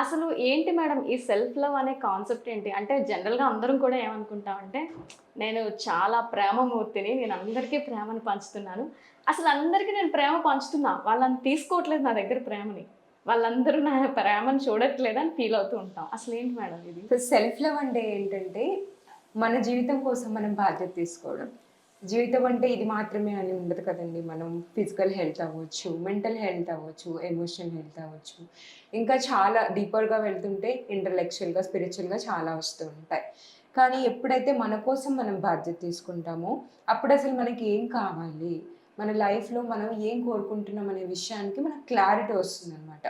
అసలు ఏంటి మేడం ఈ సెల్ఫ్ లవ్ అనే కాన్సెప్ట్ ఏంటి? అంటే జనరల్గా అందరం కూడా ఏమనుకుంటామంటే నేను చాలా ప్రేమమూర్తిని నేను అందరికీ ప్రేమను పంచుతున్నాను. అసలు అందరికీ నేను ప్రేమ పంచుతున్నా. వాళ్ళని తీసుకోవట్లేదు నా దగ్గర ప్రేమని. వాళ్ళందరూ నా ప్రేమను చూడట్లేదు అని ఫీల్ అవుతూ ఉంటాం. అసలు ఏంటి మేడం ఇది? సెల్ఫ్ లవ్ అంటే ఏంటంటే మన జీవితం కోసం మనం బాధ్యత తీసుకోవడం. జీవితం అంటే ఇది మాత్రమే అని ఉండదు కదండి. మనం ఫిజికల్ హెల్త్ అవ్వచ్చు మెంటల్ హెల్త్ అవ్వచ్చు ఎమోషనల్ హెల్త్ అవ్వచ్చు. ఇంకా చాలా డీపర్గా వెళ్తుంటే ఇంటలెక్చువల్గా స్పిరిచువల్గా చాలా వస్తూ ఉంటాయి. కానీ ఎప్పుడైతే మన కోసం మనం బాధ్యత తీసుకుంటామో అప్పుడు అసలు మనకి ఏం కావాలి? మన లైఫ్లో మనం ఏం కోరుకుంటున్నాం అనే విషయానికి మనకు క్లారిటీ వస్తుంది అనమాట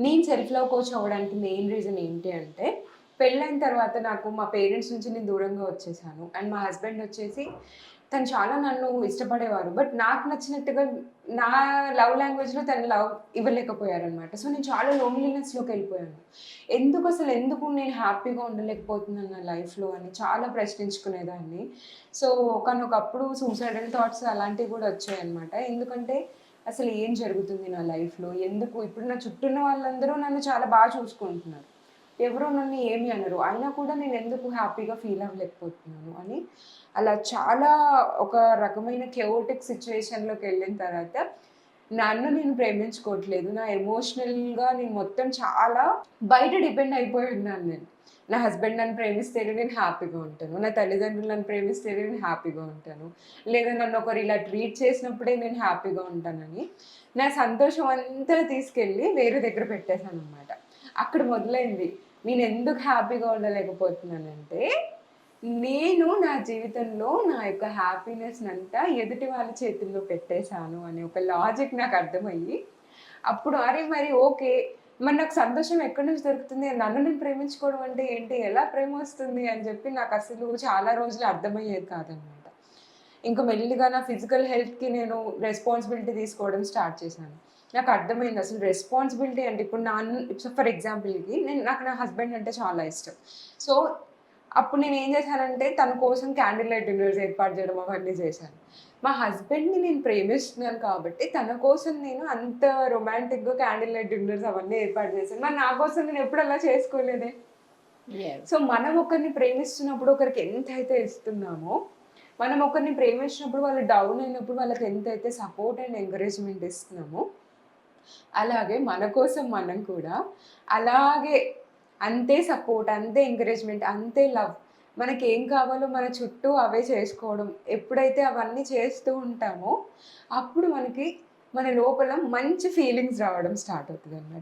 నేను సెల్ఫ్ లవ్ కోచ్ అవ్వడానికి మెయిన్ రీజన్ ఏంటి అంటే పెళ్ళైన తర్వాత నాకు మా పేరెంట్స్ నుంచి నేను దూరంగా వచ్చేసాను. అండ్ మా హస్బెండ్ వచ్చేసి తను చాలా నన్ను ఇష్టపడేవారు. బట్ నాకు నచ్చినట్టుగా నా లవ్ లాంగ్వేజ్లో తను లవ్ ఇవ్వలేకపోయారనమాట సో నేను చాలా లోన్లీనెస్లోకి వెళ్ళిపోయాను. ఎందుకు అసలు ఎందుకు నేను హ్యాపీగా ఉండలేకపోతున్నాను నా లైఫ్లో అని చాలా ప్రశ్నించుకునేదాన్ని. సో ఒకనొకప్పుడు సూసైడల్ థాట్స్ అలాంటివి కూడా వచ్చాయన్నమాట. ఎందుకంటే అసలు ఏం జరుగుతుంది నా లైఫ్లో? ఎందుకు? ఇప్పుడు నా చుట్టూ ఉన్న వాళ్ళందరూ నన్ను చాలా బాగా చూసుకుంటున్నారు. ఎవరు నన్ను ఏమి అనరు. అయినా కూడా నేను ఎందుకు హ్యాపీగా ఫీల్ అవ్వలేకపోతున్నాను అని అలా చాలా ఒక రకమైన కెఓటిక్ సిచ్యువేషన్లోకి వెళ్ళిన తర్వాత నన్ను నేను ప్రేమించుకోవట్లేదు. నా ఎమోషనల్గా నేను మొత్తం చాలా బయట డిపెండ్ అయిపోయి ఉన్నాను నేను. నా హస్బెండ్ నన్ను ప్రేమిస్తేనే నేను హ్యాపీగా ఉంటాను. నా తల్లిదండ్రులు నన్ను ప్రేమిస్తేనే నేను హ్యాపీగా ఉంటాను. లేదా నన్ను ఒకరు ఇలా ట్రీట్ చేసినప్పుడే నేను హ్యాపీగా ఉంటానని నా సంతోషం అంతా తీసుకెళ్ళి వేరే దగ్గర పెట్టేశాను అనమాట అక్కడ మొదలైంది. నేను ఎందుకు హ్యాపీగా ఉండలేకపోతున్నానంటే నేను నా జీవితంలో నా యొక్క హ్యాపీనెస్ అంతా ఎదుటి వాళ్ళ చేతుల్లో పెట్టేశాను అనే ఒక లాజిక్ నాకు అర్థమయ్యి అప్పుడు అరే మరి ఓకే మరి నాకు సంతోషం ఎక్కడి నుంచి దొరుకుతుంది? నన్ను నేను ప్రేమించుకోవడం అంటే ఏంటి? ఎలా ప్రేమ వస్తుంది? అని చెప్పి నాకు అసలు చాలా రోజులు అర్థమయ్యేది కాదనమాట. ఇంకా మెల్లిగా నా ఫిజికల్ హెల్త్కి నేను రెస్పాన్సిబిలిటీ తీసుకోవడం స్టార్ట్ చేశాను. నాకు అర్థమైంది. అసలు రెస్పాన్సిబిలిటీ అంటే ఇప్పుడు నా ఫర్ ఎగ్జాంపుల్కి నేను నాకు నా హస్బెండ్ అంటే చాలా ఇష్టం. సో అప్పుడు నేను ఏం చేశానంటే తన కోసం క్యాండిల్ లైట్ డిన్నర్స్ ఏర్పాటు చేయడం అవన్నీ చేశాను. మా హస్బెండ్ని నేను ప్రేమిస్తున్నాను కాబట్టి తన కోసం నేను అంత రొమాంటిక్గా క్యాండిల్ లైట్ డిన్నర్స్ అవన్నీ ఏర్పాటు చేశాను. మరి నా కోసం నేను ఎప్పుడు అలా చేసుకోలేదే? సో మనం ఒకరిని ప్రేమిస్తున్నప్పుడు ఒకరికి ఎంత అయితే ఇస్తున్నామో మనం ఒకరిని ప్రేమించినప్పుడు వాళ్ళు డౌన్ అయినప్పుడు వాళ్ళకి ఎంత అయితే సపోర్ట్ అండ్ ఎంకరేజ్మెంట్ ఇస్తున్నామో అలాగే మన కోసం మనం కూడా అలాగే అంతే సపోర్ట్ అంతే ఎంకరేజ్మెంట్ అంతే లవ్ మనకి ఏం కావాలో మన చుట్టూ అవే చేసుకోవడం. ఎప్పుడైతే అవన్నీ చేస్తూ ఉంటామో అప్పుడు మనకి మన లోపల మంచి ఫీలింగ్స్ రావడం స్టార్ట్ అవుతుంది అన్నమాట.